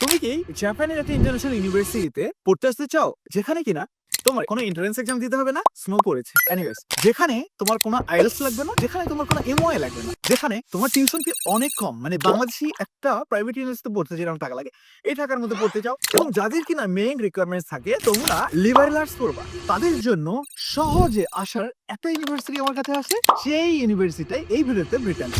তুমি কি জাপানের একটা ইন্টারন্যাশনাল ইউনিভার্সিটিতে পড়তে আসতে চাও? যেখানে কিনা তোমার কোনো এন্ট্রান্স এক্সাম দিতে হবে না স্নো পড়েছে। এনিওয়েজ যেখানে তোমার কোনো আইএলস লাগবে না, যেখানে তোমার কোনো এমওআই লাগবে না, যেখানে তোমার টিউশন ফি অনেক কম মানে বাংলাদেশি একটা প্রাইভেট ইউনিভার্সিটিতে পড়তে যেরকম টাকা লাগে, এই টাকার মধ্যে পড়তে চাও। এবং যাদের কিনা মেইন রিকোয়ারমেন্টস থাকে, তোমরা লিবারেল আর্টস পড়বা। তাদের জন্য সহজে আসার একটা ইউনিভার্সিটি আমার কাছে আসে সেই ইউনিভার্সিটিটাই এই ভিডিওতে ব্রিটেন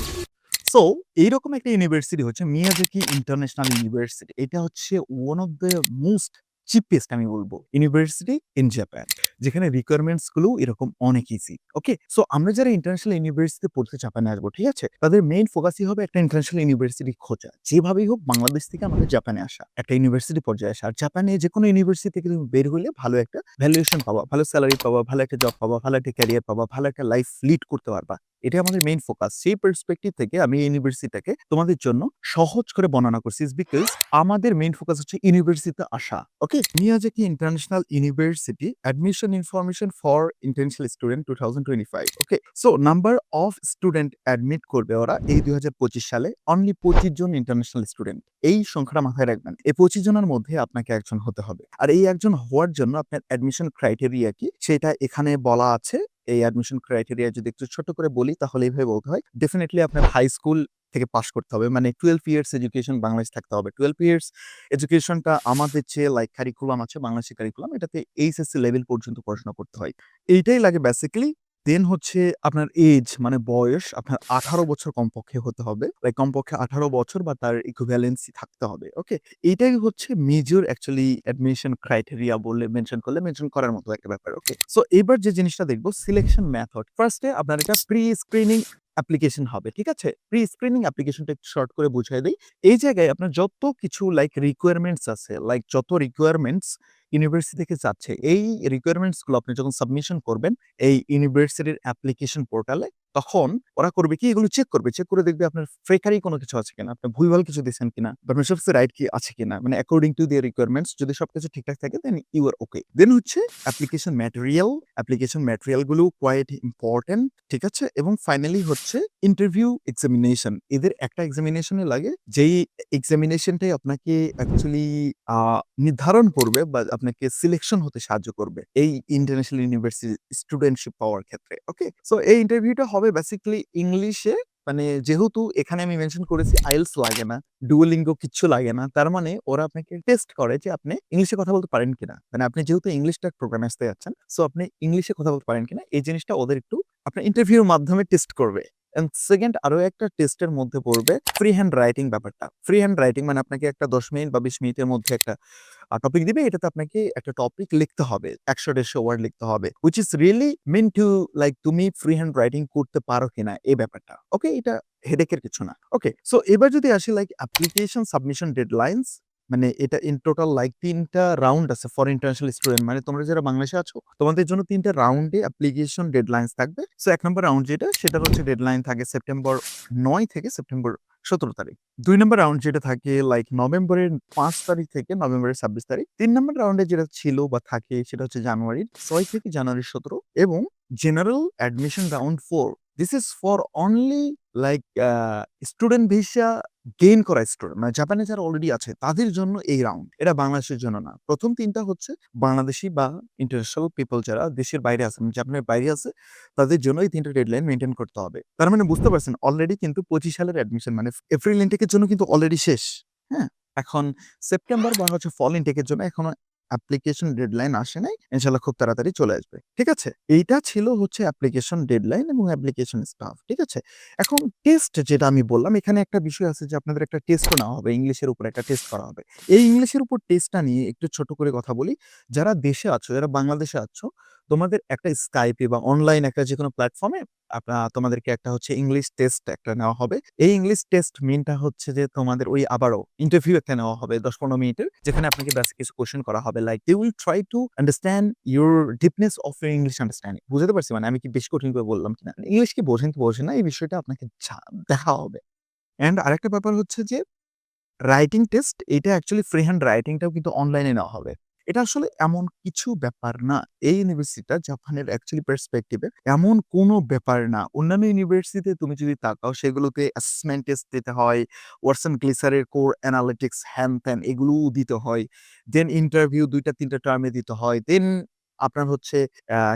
সো এইরকম একটা ইউনিভার্সিটি হচ্ছে মিয়াজাকি ইন্টারন্যাশনাল ইউনিভার্সিটি এটা হচ্ছে one of the most cheapest আমি বলব ইউনিভার্সিটি ইন জাপান যেখানে রিকোয়ারমেন্টসগুলো এরকম অনেক ইজি ওকে সো আমরা যারা ইন্টারন্যাশনাল ইউনিভার্সিটিতে পড়তে জাপানে আসব, ঠিক আছে? তাদের মেইন ফোকাসই হবে একটা ইন্টারন্যাশনাল ইউনিভার্সিটি খোঁজা। যেভাবেই হোক বাংলাদেশ থেকে আমাদের জাপানে আসা, একটা ইউনিভার্সিটি পর্যায়ে আসা। আর জাপানে যে কোনো ইউনিভার্সিটি থেকে তুমি বের হলে ভালো একটা ভ্যালুয়েশন পাবা, ভালো স্যালারি পাবা, ভালো একটা জব পাবা, ভালো একটা ক্যারিয়ার পাবা, ভালো একটা লাইফ লিড করতে পারবা। এটা আমাদের মেইন ফোকাস সেই পার্সপেক্টিভ থেকে আমি ইউনিভার্সিটিটাকে তোমাদের জন্য সহজ করে বর্ণনা করছি ইজ বিকজ আমাদের মেইন ফোকাস হচ্ছে ইউনিভার্সিটিতে আসা okay Miyazaki international university admission information for international student two thousand twenty five okay so number of student admit করবে ওরা এই দুই হাজার পঁচিশ সালে অনলি পঁচিশ জন ইন্টারন্যাশনাল স্টুডেন্ট এই সংখ্যাটা মাথায় রাখবেন, এই পঁচিশ জনের মধ্যে আপনাকে একজন হতে হবে। আর এই একজন হওয়ার জন্য আপনার অ্যাডমিশন ক্রাইটেরিয়া কি? সেটা এখানে বলা আছে এই অ্যাডমিশন ক্রাইটেরিয়া যদি একটু ছোট করে বলি, তাহলে এইভাবে বলতে হয় ডেফিনেটলি আপনার হাই স্কুল থেকে পাস করতে হবে। মানে টুয়েলভ ইয়ার্স এডুকেশন বাংলাদেশ থাকতে হবে। টুয়েলভ ইয়ার্স এডুকেশনটা আমাদের যে লাইক কারিকুলাম আছে, বাংলাদেশের কারিকুলাম এটাতে এইচএসসি লেভেল পর্যন্ত পড়াশোনা করতে হয়। এইটাই লাগে বেসিক্যালি দেন হচ্ছে আপনার এজ মানে বয়স, আপনার আঠারো বছর কমপক্ষে হতে হবে। লাইক কমপক্ষে আঠারো বছর বা তার ইকুভ্যালেন্সি থাকতে হবে ওকে এইটাই হচ্ছে মেজর অ্যাকচুয়ালি অ্যাডমিশন ক্রাইটেরিয়া বলে মেনশন করলে মেনশন করার মতো একটা ব্যাপার ওকে সো এবার যে জিনিসটা দেখব সিলেকশন মেথড ফার্স্টে আপনার এটা প্রি স্ক্রিনিং অ্যাপ্লিকেশন হবে, ঠিক আছে? প্রি স্ক্রিনিং অ্যাপ্লিকেশনটা একটু শর্ট করে বুঝিয়ে দিই। এই জায়গায় আপনার যত কিছু লাইক রিকোয়ারমেন্টস আছে লাইক যত রিকোয়ারমেন্টস ইউনিভার্সিটি থেকে চাচ্ছে এই রিকোয়ারমেন্টসগুলো আপনি যখন সাবমিশন করবেন, এই ইউনিভার্সিটির অ্যাপ্লিকেশন পোর্টালে তখন ওরা করবে কি? এগুলো চেক করবে। চেক করে দেখবে আপনার ফ্রেকারি কোনো কিছু আছে কিনা? আপনি ভুলভাল কিছু দিচ্ছেন কিনা? আপনার রাইট কি আছে কিনা? মানে অ্যাকর্ডিং টু দিয়ে রিকোয়ারমেন্টস যদি সবকিছু ঠিকঠাক থাকে then you R okay then হচ্ছে অ্যাপ্লিকেশন ম্যাটেরিয়াল অ্যাপ্লিকেশন ম্যাটেরিয়ালগুলো কোয়াইট ইম্পর্টেন্ট ঠিক আছে? এবং ফাইনালি হচ্ছে ইন্টারভিউ এক্সামিনেশন এদের একটা এক্সামিনেশনে লাগে, যেই এক্সামিনেশনটাই আপনাকে অ্যাকচুয়ালি নির্ধারণ করবে বা আপনাকে সিলেকশন হতে সাহায্য করবে, এই ইন্টারন্যাশনাল ইউনিভার্সিটি স্টুডেন্টশিপ পাওয়ার ক্ষেত্রে ওকে সো এই ইন্টারভিউটা হবে বেসিক্যালি ইংলিশে মানে যেহেতু এখানে আমি মেনশন করেছি আইলস লাগে না ডুয়োলিঙ্গো কিচ্ছু লাগে না, তার মানে ওরা আপনাকে টেস্ট করে যে আপনি ইংলিশে কথা বলতে পারেন কিনা। মানে আপনি যেহেতু ইংলিশটা প্রোগ্রামে আসতে যাচ্ছেন সো আপনি ইংলিশে কথা বলতে পারেন কিনা, এই জিনিসটা ওদের একটু আপনার ইন্টারভিউর মাধ্যমে টেস্ট করবে। এন্ড সেকেন্ড আরও একটা টেস্টের মধ্যে পড়বে ফ্রি হ্যান্ড রাইটিং ব্যাপারটা। ফ্রি হ্যান্ড রাইটিং মানে আপনাকে একটা দশ মিনিট বা বিশ মিনিটের মধ্যে একটা টপিক দিবে। এটাতে আপনাকে একটা টপিক লিখতে হবে, একশো দেড়শো ওয়ার্ড লিখতে হবে which is really mean to like তুমি ফ্রি হ্যান্ড রাইটিং করতে পারো কিনা এই ব্যাপারটা। ওকে এটা হেডেকের কিছু না। ওকে সো এবার যদি আসি লাইক অ্যাপ্লিকেশন সাবমিশন ডেডলাইন্স মানে এটা ইন টোটাল লাইক তিনটা রাউন্ড আছে ফর ইন্টারন্যাশনাল স্টুডেন্ট মানে তোমরা যারা বাংলাদেশে আছো, তোমাদের জন্য তিনটা রাউন্ডে অ্যাপ্লিকেশন ডেডলাইন্স থাকবে। সো এক নম্বর রাউন্ড যেটা সেটা হচ্ছে ডেডলাইন থাকে সেপ্টেম্বর নয় থেকে সেপ্টেম্বর সতেরো তারিখ। দুই নম্বর রাউন্ড যেটা থাকে লাইক নভেম্বরের পাঁচ তারিখ থেকে নভেম্বরের ছাব্বিশ তারিখ। তিন নম্বর রাউন্ডে যেটা ছিল বা থাকে সেটা হচ্ছে জানুয়ারির ছয় থেকে জানুয়ারি সতেরো এবং general admission round four this is for only like student visa gain করা স্টুডেন্ট মানে জাপানে যারা অলরেডি আছে, তাদের জন্য এই রাউন্ড এটা বাংলাদেশের জন্য না। প্রথম তিনটা হচ্ছে বাংলাদেশি বা ইন্টারন্যাশনাল পিপল যারা দেশের বাইরে আছে জাপানের বাইরে আছে, তাদের জন্য এই তিনটা ডেডলাইন মেনটেন করতে হবে। তার মানে বুঝতে পারছেন অলরেডি কিন্তু পঁচিশ সালের অ্যাডমিশন মানে এপ্রিল ইনটেকের জন্য কিন্তু অলরেডি শেষ। হ্যাঁ? এখন সেপ্টেম্বর বা হচ্ছে ফল ইনটেকের জন্য এখনও অ্যাপ্লিকেশন ডেডলাইন আসে নাই, ইনশাল্লাহ খুব তাড়াতাড়ি চলে আসবে। ঠিক আছে? এইটা ছিল হচ্ছে অ্যাপ্লিকেশন ডেডলাইন এবং অ্যাপ্লিকেশন স্টাফ ঠিক আছে? এখন টেস্ট যেটা আমি বললাম, এখানে একটা বিষয় আছে যে আপনাদের একটা টেস্টও নেওয়া হবে, ইংলিশের উপর একটা টেস্ট করা হবে। এই ইংলিশের উপর টেস্টটা নিয়ে একটু ছোট করে কথা বলি, যারা দেশে আছো, যারা বাংলাদেশে আছো তোমাদের একটা স্কাইপে বা অনলাইন একটা যে কোনো প্ল্যাটফর্মে তোমাদেরকে একটা হচ্ছে ইংলিশ টেস্ট একটা নেওয়া হবে। এই ইংলিশ টেস্ট মিনটা হচ্ছে যে তোমাদের ওই আবারও ইন্টারভিউ একটা নেওয়া হবে দশ পনেরো মিনিটের, যেখানে আপনাকে বেসিক কিছু কোশ্চেন করা হবে। Like you will try to understand your deepness of your English understanding বুঝতে পারছি? মানে আমি কি বেশি কঠিন করে বললাম কিনা? ইংলিশ কি বোঝেন কি বোঝেন না, এই বিষয়টা আপনাকে দেখা হবে। অ্যান্ড আরেকটা ব্যাপার হচ্ছে যে রাইটিং টেস্ট এটা অ্যাকচুয়ালি ফ্রি হ্যান্ড রাইটিংটাও কিন্তু অনলাইনে নেওয়া হবে। এটা আসলে এমন কিছু ব্যাপার না। এই ইউনিভার্সিটিটা জাপানের অ্যাকচুয়ালি পার্সপেক্টিভে এমন কোনো ব্যাপার না। অন্যান্য ইউনিভার্সিটিতে তুমি যদি তাকাও, সেগুলোতে অ্যাসেসমেন্ট টেস্ট দিতে হয়, ওয়াটসন গ্লিসারের কোর অ্যানালিটিক্স হ্যান ত্যান এগুলোও দিতে হয়। দেন ইন্টারভিউ দুইটা, তিনটা টার্মে দিতে হয়। দেন আপনার হচ্ছে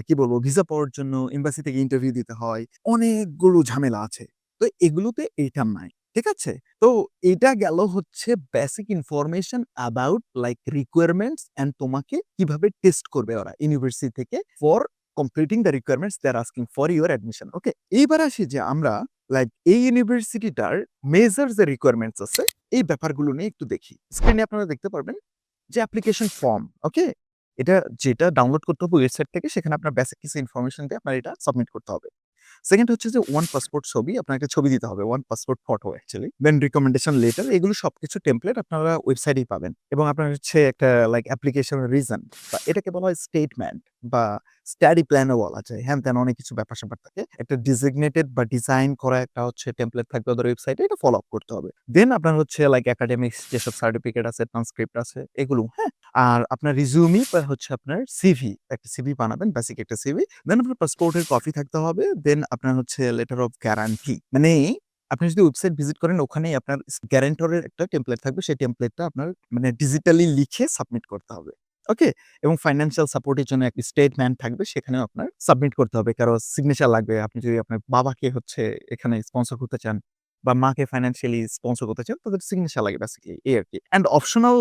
কি বলব ভিসা পাওয়ার জন্য এম্বাসি থেকে ইন্টারভিউ দিতে হয়। অনেকগুলো ঝামেলা আছে। তো এগুলোতে এইটা নাই। ঠিক আছে? তো এটা গেল হচ্ছে basic information about like requirements and তোমাকে কীভাবে টেস্ট করবে ওরা ইউনিভার্সিটি থেকে for completing the requirements they are asking for your admission okay এইবার আসি যে আমরা লাইক এই ইউনিভার্সিটিটার মেজার যে রিকোয়ারমেন্টস আছে, এই ব্যাপারগুলো নিয়ে একটু দেখি। স্ক্রিনে আপনারা দেখতে পারবেন যে অ্যাপ্লিকেশন ফর্ম ওকে এটা যেটা ডাউনলোড করতে হবে ওয়েবসাইট থেকে, সেখানে আপনার বেসিক কিছু ইনফরমেশন দিয়ে আপনার এটা সাবমিট করতে হবে। সেকেন্ড হচ্ছে যে ওয়ান পাসপোর্ট ছবি, আপনাকে ছবি দিতে হবে one passport photo actually then recommendation letter এগুলো সবকিছু টেমপ্লেট আপনারা ওয়েবসাইটেই পাবেন। এবং আপনার হচ্ছে একটা লাইক অ্যাপ্লিকেশন রিজন বা এটাকে বলা হয় স্টেটমেন্ট বা স্টাডি প্ল্যানও বলা যায়। হ্যাঁ তেন অনেক কিছু ব্যাপার স্যাপার থাকে। একটা ডিজিগনেটেড বা ডিজাইন করা একটা হচ্ছে টেমপ্লেট থাকবে ওদের ওয়েবসাইটে এটা ফলো আপ করতে হবে। দেন আপনার হচ্ছে লাইক একাডেমিক্স যেসব সার্টিফিকেট আছে ট্রান্সক্রিপ্ট আছে, এগুলো হ্যাঁ? আর আপনার রিজিউমি বা হচ্ছে আপনার সিভি একটা সিভি বানাবেন বেসিক একটা সিভি দেন আপনার পাসপোর্টের কপি থাকতে হবে দেন আপনার হচ্ছে লেটার অফ গ্যারান্টি মানে আপনি যদি ওয়েবসাইট ভিজিট করেন, ওখানেই আপনার গ্যারান্টরের একটা টেমপ্লেট থাকবে, সেই টেমপ্লেটটা আপনার মানে ডিজিটালি লিখে সাবমিট করতে হবে। ওকে? এবং ফাইন্যান্সিয়াল সাপোর্টের জন্য একটি স্টেটমেন্ট থাকবে, সেখানেও আপনার সাবমিট করতে হবে। কারও সিগনেচার লাগবে। আপনি যদি আপনার বাবাকে হচ্ছে এখানে স্পন্সর করতে চান বা মাকে ফাইন্যান্সিয়ালি স্পন্সর করতে চান, তাদের সিগনেচার লাগে বেসিক্যালি এই আর কি। অ্যান্ড অপশনাল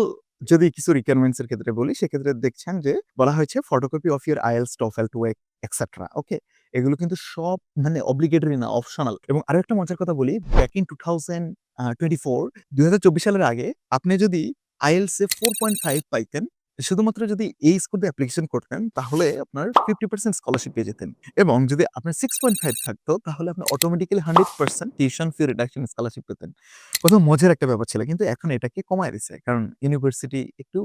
যদি কিছু রিকোয়ারমেন্টস এর ক্ষেত্রে বলি, সেক্ষেত্রে দেখছেন যে বলা হয়েছে photocopy of your IELTS TOEFL to etcetera okay এগুলো কিন্তু সব মানে অব্লিগেটরি না অপশনাল এবং আরও একটা মজার কথা বলি back in two thousand twenty four দুই হাজার চব্বিশ সালের আগে আপনি যদি আইএলস এ ফোর পয়েন্ট ফাইভ পাইতেন শুধুমাত্র যদি এই স্কুলে অ্যাপ্লিকেশন করতেন, তাহলে আপনার ফিফটি পার্সেন্ট স্কলারশিপ পেয়ে যেতেন। এবং যদি আপনার সিক্স পয়েন্ট ফাইভ থাকতো, তাহলে আপনি automatically hundred percent tuition fee reduction scholarship পেতেন। কত মজার একটা ব্যাপার ছিল। কিন্তু এখন এটাকে কমায় দিছে। কারণ ইউনিভার্সিটি একটু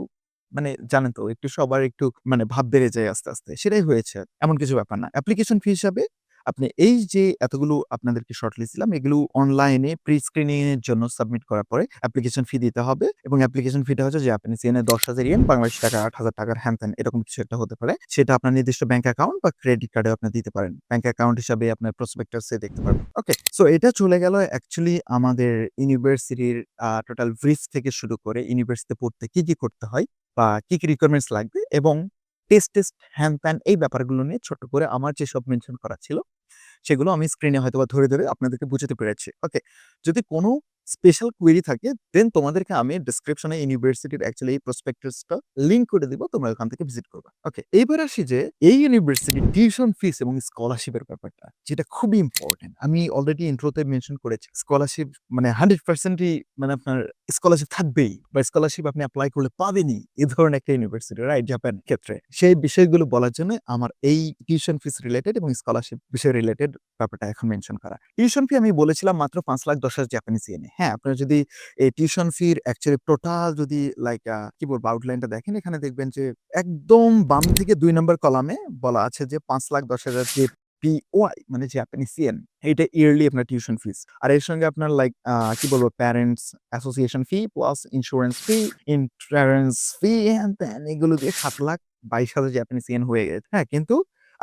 মানে জানেন তো, একটু সবার একটু মানে ভাব বেড়ে যায় আস্তে আস্তে। সেটাই হয়েছে। এমন কিছু ব্যাপার না। অ্যাপ্লিকেশন ফি হিসাবে আপনি এই যে এতগুলো আপনাদেরকে শর্টলিস্ট দিলাম, এগুলো অনলাইনে প্রি স্ক্রিনিং এর জন্য সাবমিট করার পরে অ্যাপ্লিকেশন ফি দিতে হবে এবং অ্যাপ্লিকেশন ফিটা হচ্ছে যে আপনি সিএনএ দশ হাজার ইয়েন বাংলাদেশ টাকা আট হাজার টাকার হ্যান ত্যান এরকম কিছু একটা হতে পারে। সেটা আপনার নির্দিষ্ট ব্যাংক অ্যাকাউন্ট বা ক্রেডিট কার্ডে আপনি দিতে পারেন। ব্যাংক অ্যাকাউন্ট হিসাবে আপনার প্রসপেক্টাসে দেখতে পারবেন। ওকে সো এটা চলে গেল অ্যাকচুয়ালি আমাদের ইউনিভার্সিটির টোটাল ব্রিজ থেকে শুরু করে ইউনিভার্সিটিতে পড়তে কি কি করতে হয় বা কি কি রিকোয়ারমেন্টস লাগবে এবং টেস্ট টেস্ট হ্যান প্যান এই ব্যাপারগুলো নিয়ে ছোট করে আমার যেসব মেনশন করা ছিল সেগুলো আমি স্ক্রিনে হয়তো বা ধরে ধরে আপনাদেরকে বুঝাতে পেরেছি। ওকে যদি কোনো স্পেশাল কোয়েরি থাকে দেন তোমাদেরকে আমি ডিসক্রিপশনে ইউনিভার্সিটির অ্যাকচুয়ালি এই প্রসপেক্টাসটা লিঙ্ক করে দিব, তোমরা ওখান থেকে ভিজিট করবে। ওকে এইবার আসি যে এই ইউনিভার্সিটি টিউশন ফিস এবং স্কলারশিপের ব্যাপারটা, যেটা খুবই ইম্পর্টেন্ট আমি অলরেডি ইন্ট্রোতে মেনশন করেছি স্কলারশিপ মানে হান্ড্রেড পার্সেন্টই মানে আপনার স্কলারশিপ থাকবেই, বা স্কলারশিপ আপনি অ্যাপ্লাই করলে পাবেনই এই ধরনের একটা ইউনিভার্সিটি রাইট জাপান ক্ষেত্রে। সেই বিষয়গুলো বলার জন্য আমার এই টিউশন ফিস রিলেটেড এবং স্কলারশিপ বিষয় রিলেটেড ব্যাপারটা এখন মেনশন করা। টিউশন ফি আমি বলেছিলাম মাত্র পাঁচ লাখ দশ হাজার জাপানিজ ইয়েনে হ্যাঁ আপনার যদি এই টিউশন ফির অ্যাকচুয়ালি টোটাল যদি লাইক কি বলব আউটলাইনটা দেখেন, এখানে দেখবেন যে একদম বাম থেকে দুই নম্বর কলামে বলা আছে যে পাঁচ লাখ দশ হাজার যে পিওয়াই মানে এটা ইয়ারলি আপনার টিউশন ফিস আর এর সঙ্গে আপনার লাইক কি বলব parents association fee plus insurance fee insurance fee এগুলো দিয়ে সাত লাখ বাইশ হাজার জাপানিজ হয়ে গেছে। হ্যাঁ কিন্তু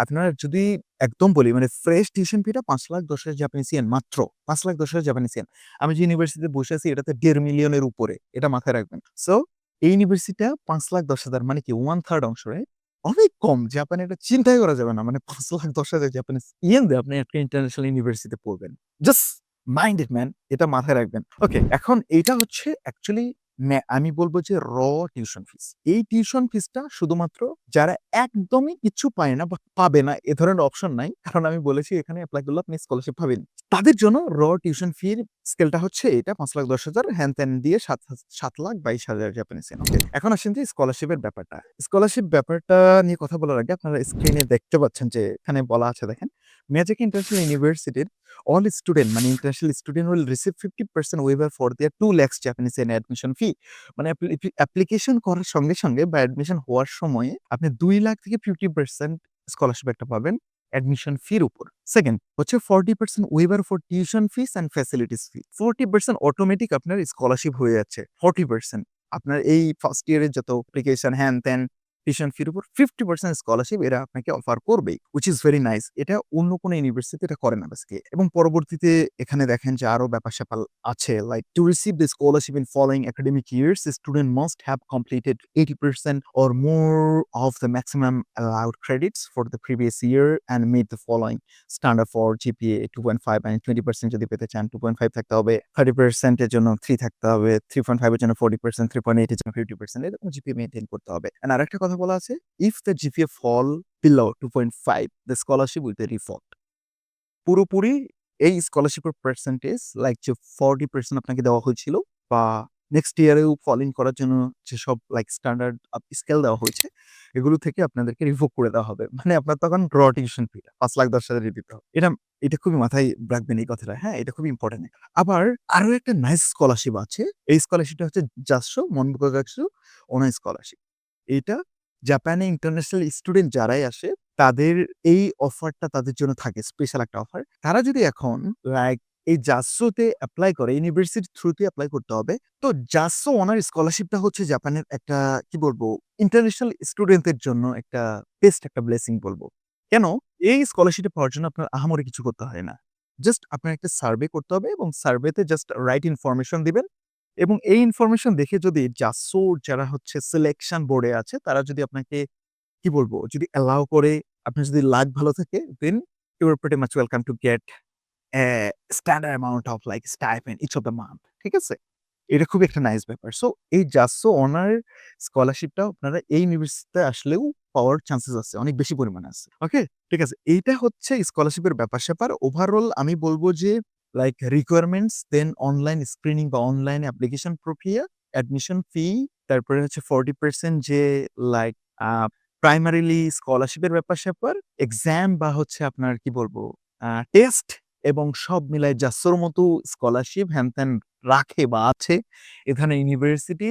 আপনার যদি একদম বলি মানে ফ্রেশ টিউশন ফিটা পাঁচ লাখ দশ হাজার জাপানিজ ইয়েন মাত্র, পাঁচ লাখ দশ হাজার জাপানিজ ইয়েন আমি যে ইউনিভার্সিটিতে বসে আছি, এটাতে দেড় মিলিয়নের উপরে, এটা মাথায় রাখবেন। সো এই ইউনিভার্সিটিটা পাঁচ লাখ দশ হাজার মানে কি ওয়ান থার্ড অংশ, right? অনেক কম জাপানে এটা চিন্তাই করা যাবে না মানে পাঁচ লাখ দশ হাজার জাপানিজ ইয়েন দিয়ে আপনি একটা ইন্টারন্যাশনাল ইউনিভার্সিটিতে পড়বেন। জাস্ট মাইন্ড ইট ম্যান এটা মাথায় রাখবেন। ওকে এখন এটা হচ্ছে অ্যাকচুয়ালি আমি বলব যে র টিউশন ফিস। এই টিউশন ফিসটা শুধুমাত্র যারা একদমই কিছু পায় না বা পাবে না, এ ধরনের অপশন নাই। কারণ আমি বলেছি এখানে অ্যাপ্লাই করলে আপনি স্কলারশিপ পাবেন। তাদের জন্য র টিউশন ফির স্কেলটা হচ্ছে এটা পাঁচ লাখ দশ হাজার হ্যান ত্যান দিয়ে সাত সাত লাখ বাইশ হাজার জাপানিজ এখন আসেন যে স্কলারশিপের ব্যাপারটা। স্কলারশিপ ব্যাপারটা নিয়ে কথা বলার আগে আপনারা স্ক্রিনে দেখতে পাচ্ছেন যে এখানে বলা আছে দেখেন মিয়াজাকি ইন্টারন্যাশনাল ইউনিভার্সিটির অল স্টুডেন্ট মানে international student will receive fifty percent waiver for their to lax Japanese and admission fee মানে অ্যাপ্লিকেশন করার সঙ্গে সঙ্গে বা অ্যাডমিশন হওয়ার সময়ে আপনি দুই লাখ থেকে ফিফটি পার্সেন্ট স্কলারশিপ একটা পাবেন অ্যাডমিশন ফির উপর। সেকেন্ড হচ্ছে forty percent waiver for tuition fees and facilities fee forty percent automatic আপনার স্কলারশিপ হয়ে যাচ্ছে। ফর্টি পার্সেন্ট আপনার এই ফার্স্ট ইয়ারের যত অ্যাপ্লিকেশন হ্যান ত্যান টিউশন ফির উপর ফিফটি পার্সেন্ট স্কলারশিপ এরা আপনাকে অফার করবেই উইচ ইজ ভেরি নাইস এটা অন্য কোনো ইউনিভার্সিটি এটা করে না বেসকে এবং পরবর্তীতে এখানে দেখেন যে আরও ব্যাপার স্যাপার আছে like to receive the scholarship in following academic years student must have completed eighty percent or more of the maximum allowed credits for the previous year and made the following standard for GPA two point five and twenty percent যদি পেতে চান two point five থাকতে হবে thirty পার্সেন্টের জন্য three থাকতে হবে three point ফাইভের জন্য ফোর্টি পার্সেন্ট থ্রি পয়েন্ট এইটের জন্য ফিফটি পার্সেন্ট এরকম জিপিএ মেনটেন করতে হবে। অ্যান্ড আরেকটা কথা বলা আছে if the GPA fall below two point five the scholarship with the refund পুরোপুরি এই স্কলারশিপের পার্সেন্টেজ লাইক যে ফর্টি পার্সেন্ট আপনাকে দেওয়া হয়েছিল বা নেক্সট ইয়ারেও ফলিং করার জন্য যেসব লাইক স্ট্যান্ডার্ড স্কেল দেওয়া হয়েছে, এগুলো থেকে আপনাদেরকে রিভোক করে দেওয়া হবে। মানে আপনার তখন র টিউশন ফিটা পাঁচ লাখ দশ হাজার দিতে হবে। এটা এটা খুবই মাথায় রাখবেন এই কথাটা হ্যাঁ এটা খুবই ইম্পর্টেন্ট আবার আরও একটা নাইস স্কলারশিপ আছে, এই স্কলারশিপটা হচ্ছে জাসো মনবুকাগাকসু ওনা স্কলারশিপ এটা জাপানে ইন্টারন্যাশনাল স্টুডেন্ট যারাই আসে, তাদের এই অফারটা তাদের জন্য থাকে স্পেশাল একটা অফার তারা যদি এখন লাইক এই জাসোতে অ্যাপ্লাই করে ইউনিভার্সিটি থ্রুতে অ্যাপ্লাই করতে হবে, তো জাসো অনার স্কলারশিপটা হচ্ছে জাপানের একটা, কি বলব ইন্টারন্যাশনাল স্টুডেন্টদের জন্য একটা বেস্ট একটা ব্লেসিং বলব। কেন? এই স্কলারশিপে পাওয়ার জন্য আপনার আহামরি কিছু করতে হয় না। জাস্ট আপনার একটা সার্ভে করতে হবে এবং সার্ভেতে জাস্ট রাইট ইনফরমেশন দিবেন এবং এই ইনফরমেশন দেখে যদি জাসোর যারা হচ্ছে সিলেকশন বোর্ডে আছে, তারা যদি আপনাকে, কি বলব, যদি অ্যালাউ করে, আপনার যদি লাক ভালো থাকে then you are pretty much welcome to get standard amount of like stipend each of the month ঠিক আছে? এটা খুবই একটা নাইস ব্যাপার। সো এই জাসো অনার স্কলারশিপটা আপনারা এই ইউনিভার্সিটিতে আসলেও পাওয়ার চান্সেস আছে, অনেক বেশি পরিমাণে আছে। ওকে ঠিক আছে? এইটা হচ্ছে স্কলারশিপের ব্যাপার স্যাপার ওভারঅল আমি বলব যে like requirements then online screening বা অনলাইন অ্যাপ্লিকেশন প্রক্রিয়া অ্যাডমিশন ফি তারপরে হচ্ছে ফর্টি পার্সেন্ট যে লাইক প্রাইমারিলি স্কলারশিপের ব্যাপার স্যাপার এক্সাম বা হচ্ছে আপনার কি বলব টেস্ট এবং সব মিলায় জাসোর মতো স্কলারশিপ হ্যান ত্যান রাখে বা আছে। এখানে ইউনিভার্সিটি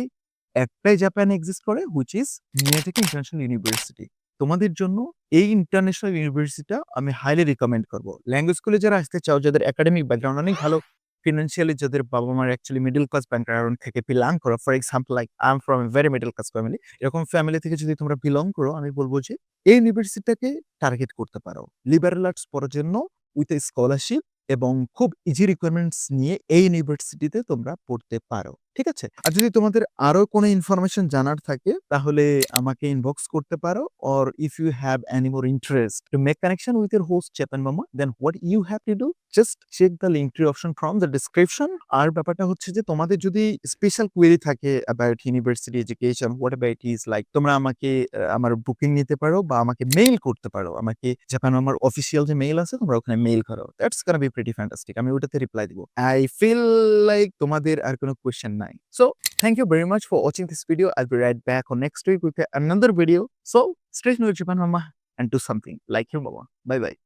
একটাই জাপানে এক্সিস্ট করে which is Miyazaki international university তোমাদের জন্য এই ইন্টারন্যাশনাল ইউনিভার্সিটিটা আমি হাইলি রিকমেন্ড করব। ল্যাঙ্গুয়েজ স্কুলে যারা আসতে চাও, যাদের একাডেমিক ব্যাকগ্রাউন্ড অনেক ভালো ফিনান্সিয়ালি যাদের বাবা মার অ্যাকচুয়ালি মিডল ক্লাস ব্যাকগ্রাউন্ড থেকে বিলং করো for example like I am from a very middle class family এরকম ফ্যামিলি থেকে যদি তোমরা বিলং করো, আমি বলব যে এই ইউনিভার্সিটিটাকে টার্গেট করতে পারো। লিবারেল আর্টস পড়ার জন্য উইথ এ স্কলারশিপ এবং খুব ইজি রিকোয়ারমেন্টস নিয়ে এই ইউনিভার্সিটিতে তোমরা পড়তে পারো। ঠিক আছে? আর যদি তোমাদের আরও কোনো ইনফরমেশন জানার থাকে, তাহলে আমাকে ইনবক্স করতে পারো। Or if you have any more interest to make connection with your host Chetan মামা then what you have to do just check the link tree option from the description আর ব্যাপারটা হচ্ছে যে, তোমাদের যদি স্পেশাল কোয়েরি থাকে about university education what about is like তোমরা আমাকে আমার বুকিং নিতে পারো বা আমাকে মেইল করতে পারো। আমাকে জাপান আমার অফিসিয়াল যে মেইল আছে, তোমরা ওখানে মেইল করো। দ্যাটস কানা বি প্রিটি ফ্যান্টাস্টিক আমি ওটাতে রিপ্লাই দিব। আই ফিল লাইক তোমাদের আর কোনো কোয়েশ্চেন নাই। So Thank you very much for watching this video. I'll be right back on next week with another video. So stay tuned with Japan Mama and do something like your mama. Bye bye.